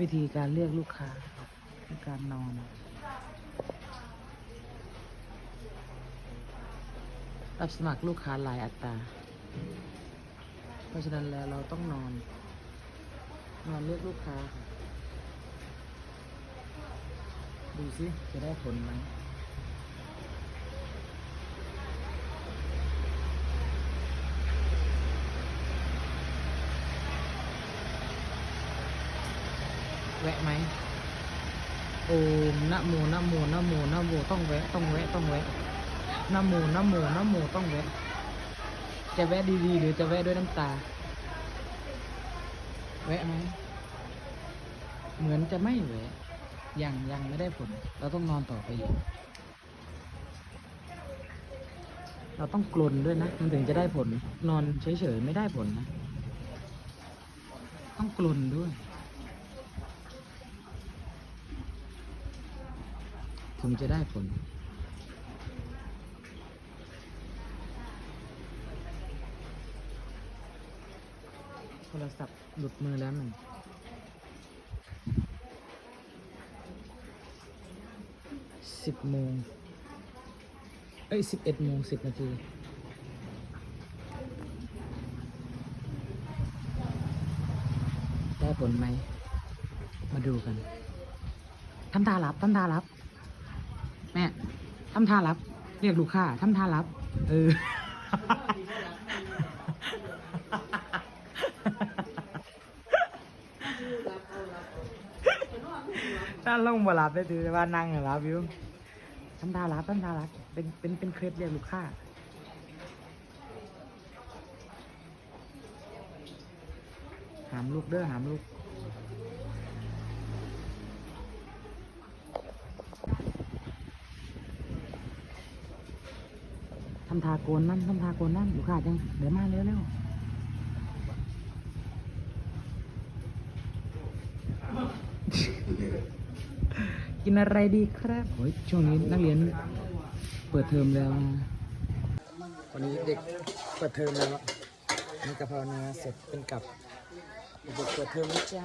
วิธีการเรียกลูกค้าคือการนอนรับสมัครลูกค้าหลายอัตรา เพราะฉะนั้นแล้วเราต้องนอน นอนเรียกลูกค้า ดูสิจะได้ผลไหม แวะไหมโอมนะโมนะโมนะโมนะโมต้องแวะต้องแวะต้องแวะนะโมนะโมนะโมต้องแวะ จะแวะดีๆหรือจะแวะด้วยน้ำตา แวะไหมเหมือนจะไม่แวะยังยังไม่ได้ผล เราต้องนอนต่อไปอีกเราต้องกลนด้วยนะ มันถึงจะได้ผล นอนเฉยๆไม่ได้ผลนะ ต้องกลนด้วย ถึงจะได้ผล โทรศัพท์หลุดมือแล้วหนึ่งสิบโมง เอ้ยสิบเอ็ดโมงสิบนาทีได้ผลไหม มาดูกันทำท่ารับทำท่ารับ ทำท่ารับ เรียกลูกค้าทำท่ารับ เออถ้าลงมารับได้ถือว่านั่งอะรับอยู่ทำท่ารับทำท่ารับเป็นเป็นเป็นเคล็ดเรียกลูกค้าหามลูกเด้อหามลูก ทำทาโกนนั่นทำทาโกนนั่นลูกค้าจังเดี๋ยวมาเร็วเร็วกินอะไรดีครับโอ้ยช่วงนี้นักเรียนเปิดเทอมแล้วนะวันนี้เด็กเปิดเทอมแล้วมีกะเพราเนื้อเสร็จเป็นกับเด็กเปิดเทอมแล้วจ้า